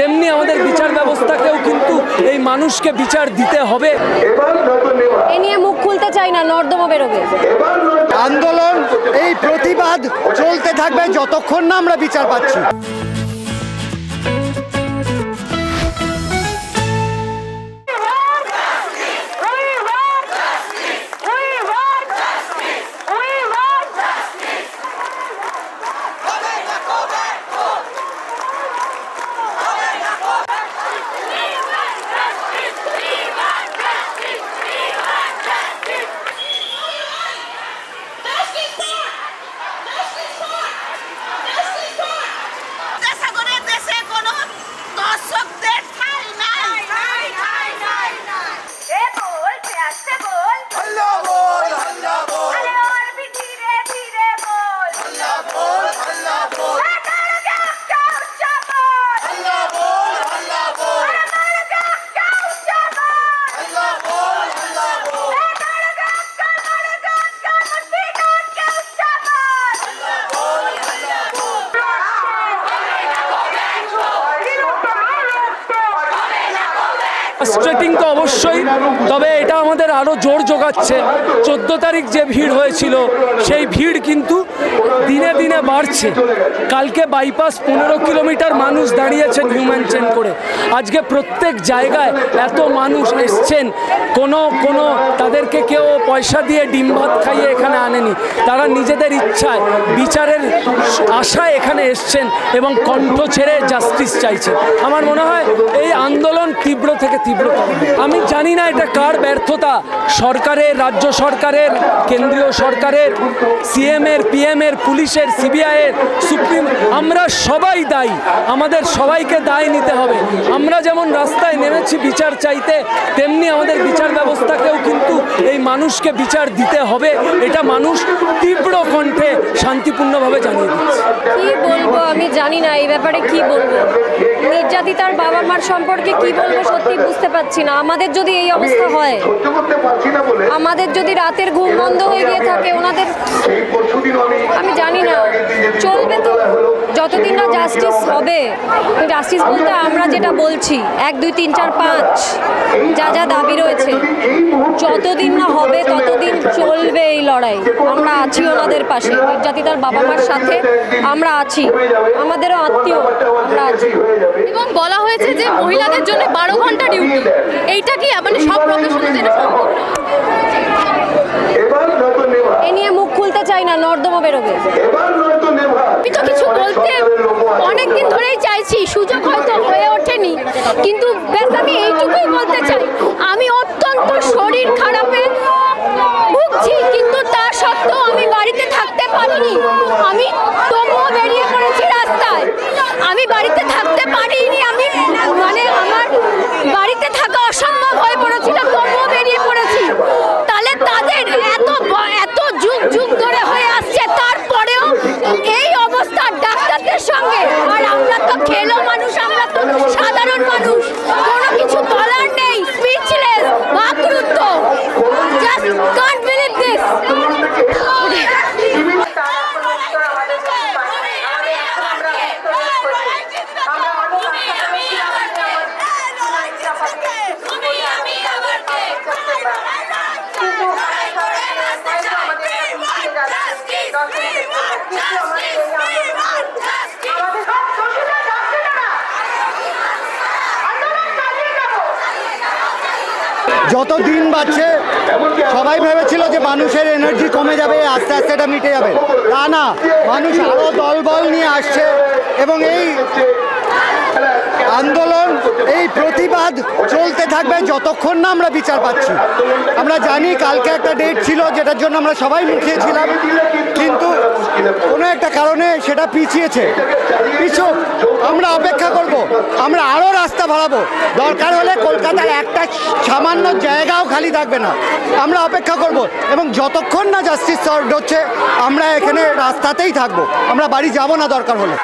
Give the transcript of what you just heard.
তেমনি আমাদের বিচার ব্যবস্থাকেও কিন্তু এই মানুষকে বিচার দিতে হবে। এ নিয়ে মুখ খুলতে চাই না নর্দমা বেরোবে। আন্দোলন এই প্রতিবাদ চলতে থাকবে যতক্ষণ না আমরা বিচার পাচ্ছি। স্ট্রেটিং তো অবশ্যই, তবে এটা আমাদের আরও জোর জোগাচ্ছে। চোদ্দ তারিখ যে ভিড় হয়েছিল, সেই ভিড় কিন্তু দিনে দিনে বাড়ছে। কালকে বাইপাস পনেরো কিলোমিটার মানুষ দাঁড়িয়েছেন হিউম্যান চেন করে। আজকে প্রত্যেক জায়গায় এত মানুষ এসছেন, কোনো কোনো তাদেরকে কেউ পয়সা দিয়ে ডিম ভাত খাইয়ে এখানে আনেনি। তারা নিজেদের ইচ্ছায়, বিচারের আশায় এখানে এসছেন এবং কণ্ঠ ছেড়ে জাস্টিস চাইছে আমার মনে হয় এই আন্দোলন তীব্র থেকে তীব্রতর আমি জানি না এটা কার ব্যর্থতা। সরকারের রাজ্য সরকারের কেন্দ্রীয় সরকারের সিএমের পিএমের পুলিশের সিবিআইয়ের সুপ্রিম আমরা সবাই দায়ী। আমাদের সবাইকে দায় নিতে হবে। আমরা যেমন রাস্তায় নেমেছি বিচার চাইতে তেমনি আমাদের বিচার ব্যবস্থাকেও কিন্তু এই মানুষকে বিচার দিতে হবে। এটা মানুষ তীব্র কণ্ঠে শান্তিপূর্ণভাবে জানিয়ে দিচ্ছে। কি বলব আমি জানি না এই ব্যাপারে কি বলব? নির্যাতিতার বাবা মার সম্পর্কে কি বলব সত্যি বুঝতে পারছি না। আমাদের যদি এই অবস্থা হয় আমাদের যদি রাতের ঘুম বন্ধ হয়ে গিয়ে থাকে ওনাদের আমি জানি না। চলবে তো। যতদিন না জাস্টিস হবে জাস্টিস বলতে আমরা যেটা বলছি এক দুই তিন চার পাঁচ যা যা দাবি রয়েছে। যতদিন না হবে ততদিন চলবে এই লড়াই। আমরা আছি ওনাদের পাশে নির্যাতিতার বাবা মার সাথে আমরা আছি। আমাদেরও আত্মীয় আমরা আছি। এবং বলা হয়েছে যে মহিলাদের জন্য বারো ঘণ্টা ডিউটি এইটা কি? মানে সব সম্ভব এ নিয়ে মুখ খুলতে চাই না নর্দমা বেরোবে। আমি তো কিছু বলতে অনেকদিন ধরেই চাইছি সুযোগ হয়তো হয়ে ওঠেনি কিন্তু ব্যাস আমি এইটুকুই বলতে চাই আমি অত্যন্ত শরীর খারাপে ভুগছি কিন্তু তা সত্ত্বেও আমি বাড়িতে থাকতে পারিনি আমি তবুও বেরিয়ে পড়েছি রাস্তায় আমি বাড়িতে থাকতে পারিনি আমি মানে আমার বাড়িতে থাকা অসম্ভব হয়ে পড়েছিল তবুও বেরিয়ে পড়েছি তাহলে তাদের এত ব- এত যুগ যুগ ধরে হয়ে আসছে তারপরেও এই অবস্থা ডাক্তারদের সঙ্গে আর আমরা তো খেলো মানুষ আমরা তো সাধারণ মানুষ কোনো কিছু বলার নেই স্পিচলেস বাকরুদ্ধ কান্ট বিলিভ দিস যত দিন বাড়ছে সবাই ভেবেছিল যে মানুষের এনার্জি কমে যাবে, আস্তে আস্তে এটা মিটে যাবে। তা না, মানুষ আরও দলবল নিয়ে আসছে এবং এই আন্দোলন, এই প্রতিবাদ চলতে থাকবে যতক্ষণ না আমরা বিচার পাচ্ছি। আমরা জানি কালকে একটা ডেট ছিল যেটার জন্য আমরা সবাই মুখিয়েছিলাম। কিন্তু কোনো একটা কারণে সেটা পিছিয়েছে। পিছু আমরা অপেক্ষা করব, আমরা আরও রাস্তা ভাড়াবো দরকার হলে কলকাতার একটা সামান্য জায়গাও খালি থাকবে না। আমরা অপেক্ষা করব এবং যতক্ষণ না জাস্টিস হচ্ছে, আমরা এখানে রাস্তাতেই থাকব। আমরা বাড়ি যাব না দরকার হলে।